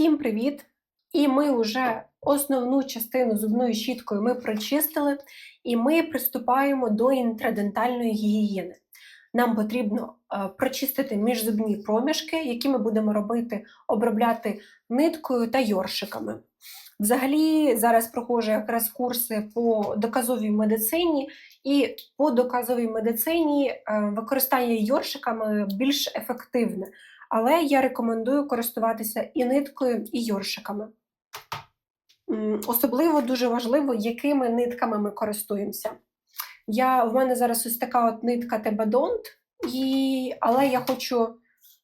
Всім привіт! І ми вже основну частину зубною щіткою ми прочистили, і ми приступаємо до інтрадентальної гігієни. Нам потрібно е, прочистити міжзубні проміжки, які ми будемо робити, обробляти ниткою та йоршиками. Взагалі, зараз проходжу якраз курси по доказовій медицині, і по доказовій медицині е, використання йоршиками більш ефективне. Але я рекомендую користуватися і ниткою, і йоршиками. Особливо дуже важливо, якими нитками ми користуємося. Я, в мене зараз ось така от нитка Тебадонт, але я хочу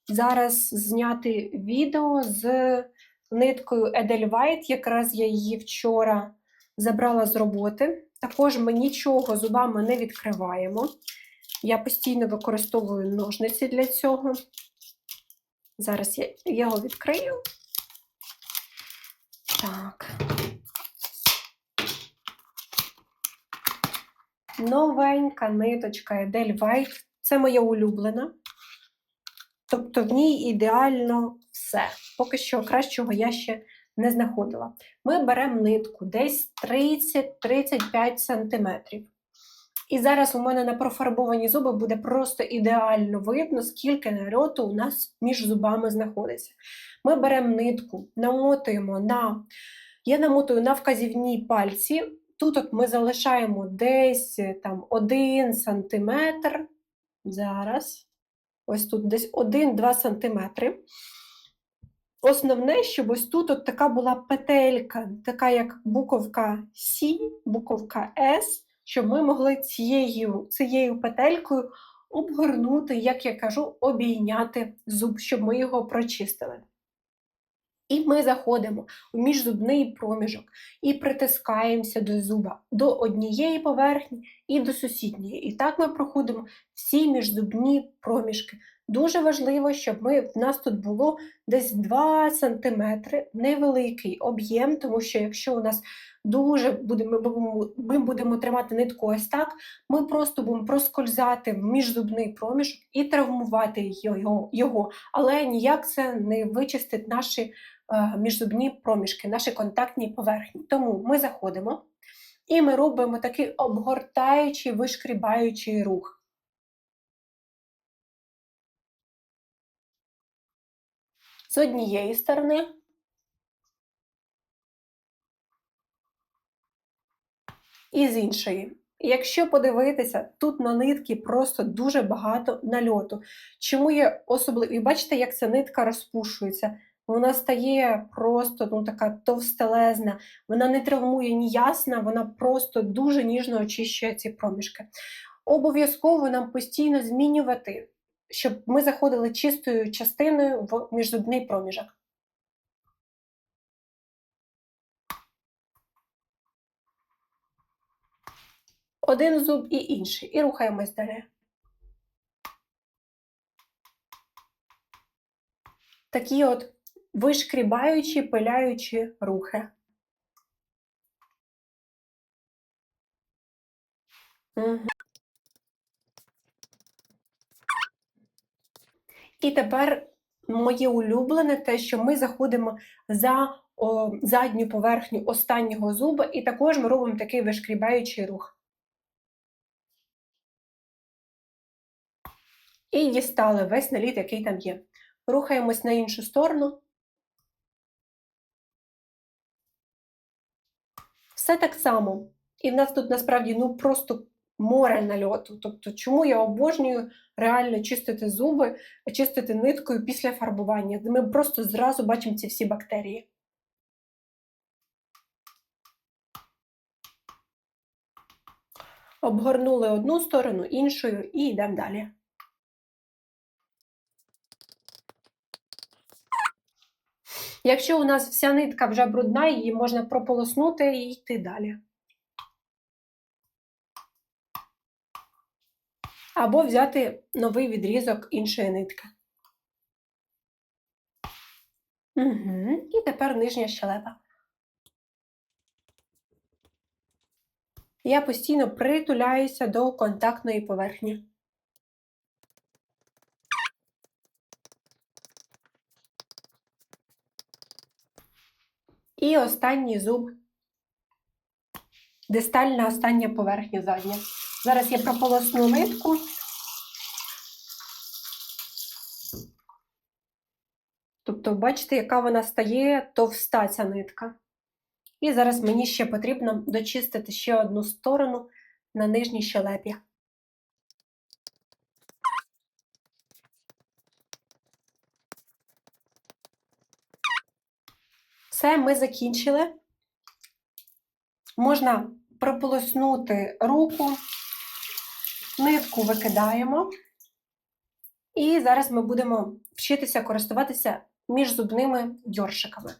зараз зняти відео з ниткою Edelweiss. Якраз я її вчора забрала з роботи. Також ми нічого зубами не відкриваємо. Я постійно використовую ножниці для цього. Зараз я його відкрию. Так. Новенька ниточка Edelweiss. Це моя улюблена. Тобто в ній ідеально все. Поки що кращого я ще не знаходила. Ми беремо нитку десь 30-35 см. І зараз у мене на профарбовані зуби буде просто ідеально видно, скільки нальоту у нас між зубами знаходиться. Ми беремо нитку, намотуємо на. Я намотую на вказівні пальці. Тут от ми залишаємо десь там 1 см. Зараз. Ось тут десь 1-2 см. Основне, щоб ось тут от така була петелька, така як буковка С, буковка С щоб ми могли цією, цією петелькою обгорнути, як я кажу, обійняти зуб, щоб ми його прочистили. І ми заходимо у міжзубний проміжок і притискаємося до зуба до однієї поверхні і до сусідньої. І так ми проходимо всі міжзубні проміжки. Дуже важливо, щоб ми, в нас тут було десь 2 см невеликий об'єм, тому що якщо у нас дуже будемо, ми будемо, ми будемо тримати нитку ось так, ми просто будемо проскользати в міжзубний проміжок і травмувати його, його. але ніяк це не вичистить наші е, міжзубні проміжки, наші контактні поверхні. Тому ми заходимо і ми робимо такий обгортаючий, вишкрібаючий рух. З однієї сторони. І з іншої. Якщо подивитися, тут на нитки просто дуже багато нальоту. Чому є особливо? І бачите, як ця нитка розпушується. Вона стає просто ну, така товстелезна, вона не травмує ні ясна, вона просто дуже ніжно очищує ці проміжки. Обов'язково нам постійно змінювати щоб ми заходили чистою частиною в міжзубний проміжок. Один зуб і інший. І рухаємось далі. Такі от вишкрібаючі, пиляючі рухи. Угу. І тепер моє улюблене те, що ми заходимо за о, задню поверхню останнього зуба, і також ми робимо такий вишкрібаючий рух. І дістали весь наліт, який там є. Рухаємось на іншу сторону. Все так само. І в нас тут насправді ну просто море нальоту. Тобто, чому я обожнюю реально чистити зуби, чистити ниткою після фарбування. Ми просто зразу бачимо ці всі бактерії. Обгорнули одну сторону, іншою і йдемо далі. Якщо у нас вся нитка вже брудна, її можна прополоснути і йти далі. або взяти новий відрізок іншої нитки. Угу. І тепер нижня щелепа. Я постійно притуляюся до контактної поверхні. І останній зуб. Дистальна остання поверхня задня. Зараз я прополосну нитку. Тобто, бачите, яка вона стає товста ця нитка. І зараз мені ще потрібно дочистити ще одну сторону на нижній щелепі. Все, ми закінчили. Можна прополоснути руку, нитку викидаємо. І зараз ми будемо вчитися користуватися міжзубними дьоршиками.